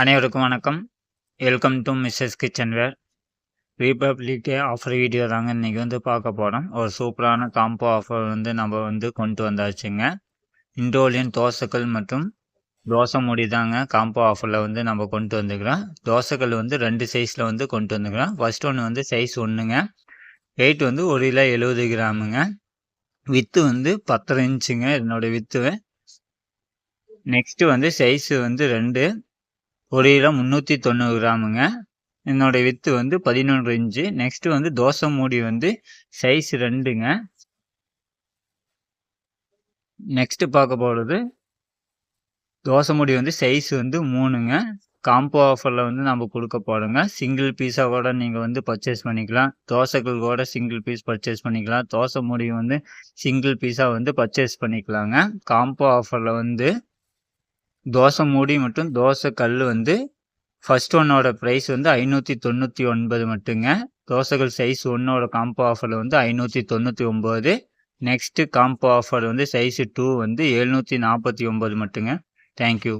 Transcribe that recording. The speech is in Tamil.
அனைவருக்கும் வணக்கம். Welcome to Mrs kitchen where republic day offer video தாங்க இன்றைக்கி வந்து பார்க்க போகிறோம் ஒரு சூப்பரான காம்போ ஆஃபர் வந்து நம்ம வந்து கொண்டு வந்தாச்சுங்க. இண்டோலியன் தோசைகள் மற்றும் தோசை முடி தாங்க காம்போ ஆஃபரில் வந்து நம்ம கொண்டு வந்துக்கிறோம். தோசைகள் வந்து ரெண்டு சைஸில் வந்து கொண்டு வந்துக்கிறோம். ஃபஸ்ட் ஒன்று வந்து சைஸ் ஒன்றுங்க வெயிட் வந்து ஒரு கிலோ எழுபது கிராமுங்க. வித்து வந்து பத்தரை இன்ச்சுங்க என்னோட வித்து நெக்ஸ்ட்டு வந்து சைஸு வந்து ரெண்டு. ஒரு கிலோ முந்நூற்றி தொண்ணூறு கிராமுங்க. என்னோடய வித்து வந்து பதினொன்று இன்ச்சு. நெக்ஸ்ட்டு வந்து தோசை மூடி வந்து சைஸ் ரெண்டுங்க. நெக்ஸ்ட்டு பார்க்க போகிறது தோசை மூடி வந்து சைஸ் வந்து மூணுங்க. காம்போ ஆஃபரில் வந்து நம்ம கொடுக்க போகிறோங்க சிங்கிள் பீஸாக கூட நீங்கள் வந்து பர்ச்சேஸ் பண்ணிக்கலாம். தோசைகள் கூட சிங்கிள் பீஸ் பர்ச்சேஸ் பண்ணிக்கலாம். தோசை மூடி வந்து சிங்கிள் பீஸாக வந்து பர்ச்சேஸ் பண்ணிக்கலாங்க. காம்போ ஆஃபரில் வந்து தோசை மூடி மற்றும் தோசை கல் வந்து ஃபஸ்ட் ஒன்னோட ப்ரைஸ் வந்து ஐநூற்றி தொண்ணூற்றி ஒன்பது மட்டுங்க. தோசைகள் சைஸ் ஒன்னோட காம்போ ஆஃபரில் வந்து ஐநூற்றி தொண்ணூற்றி ஒம்பது நெக்ஸ்ட்டு காம்போ ஆஃபர் வந்து சைஸு டூ வந்து எழுநூற்றி நாற்பத்தி ஒம்பது மட்டுங்க. தேங்க்யூ